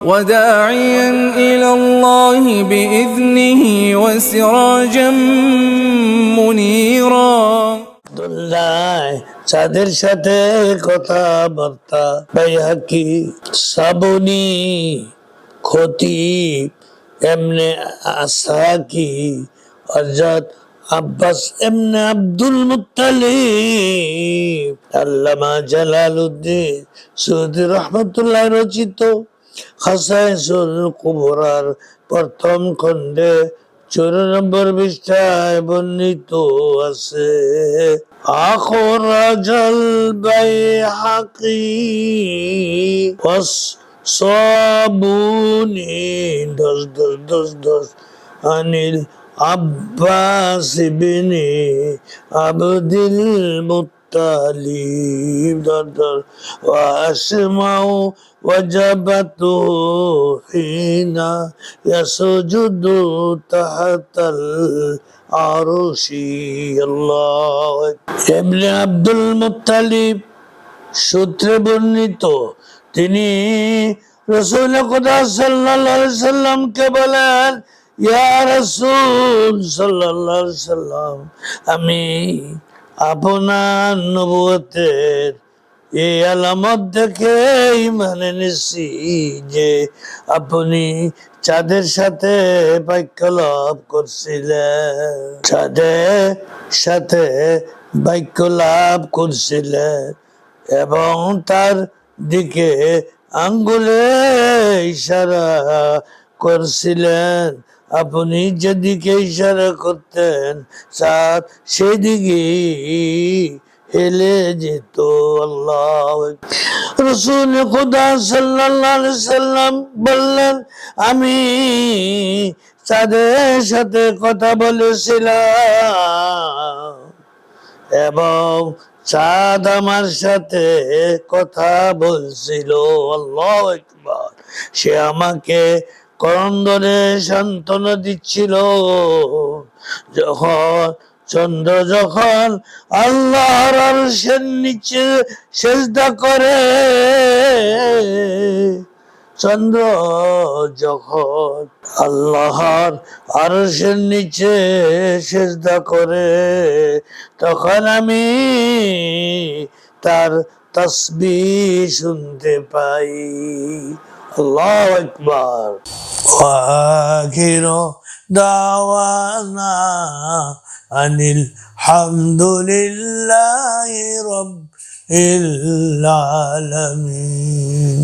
وداعيا إلى الله بإذنه وسراجا منيرا দুল্লায় চাঁদের সাথে কথাবার্তা বাইহাকি সাবনি ক্ষতি এমনে আসাকি হজরত আব্বাস এমনে আব্দুল মুত্তালিব আল্লামা জালালউদ্দিন সৌদি রহমতুল্লাহ রচিত কুবরার প্রথম খণ্ডে চৌদ্দ নম্বর পৃষ্ঠায় বর্ণিত আছে। আনিল আব্বাস ইবনে আবদিল মুত্তালিব দর দর ওয়াসমাউ وجبته حين يسجد تحت العرش الله ابن আব্দুল মুত্তালিব সূত্রে বর্ণিত তিনি রসুল খোদা সাল্লাল্লাহু আলাইহি সাল্লামকে বলেন ইয়া রাসূল সাল্লাল্লাহু আলাইহি সাল্লাম আমি আপনার নবুয়তের এই আলামত দেখে মানে নিচ্ছি যে আপনি চাঁদের সাথে বাক্য লাভ করছিলেন। চাঁদের সাথে বাক্য লাভ করছিলেন এবং তার দিকে আঙ্গুলে ইশারা করছিলেন। আপনি যেদিকে ইশারা করতেন চাঁদ সেদিকে হেলে যেত আল্লাহ। রসুল খুদা আলাইহি সাল্লাম বললেন, আমি তাদের সাথে কথা বলেছিলাম এবং চাঁদ আমার সাথে কথা বলছিল। আল্লাহ একবার সে আমাকে করন্দরে সান্ত্বনা দিচ্ছিল। যখন, চন্দ্র যখন আল্লাহর আরশের নিচে সেজদা করে, চন্দ্র যখন আল্লাহর আরশের নিচে সেজদা করে, তখন আমি তার তসবি শুনতে পাই। আল্লাহ আকবার। ওয়াখিরু দাওয়ানা আনিল হামদুলিল্লাহি রাব্বিল আলামিন।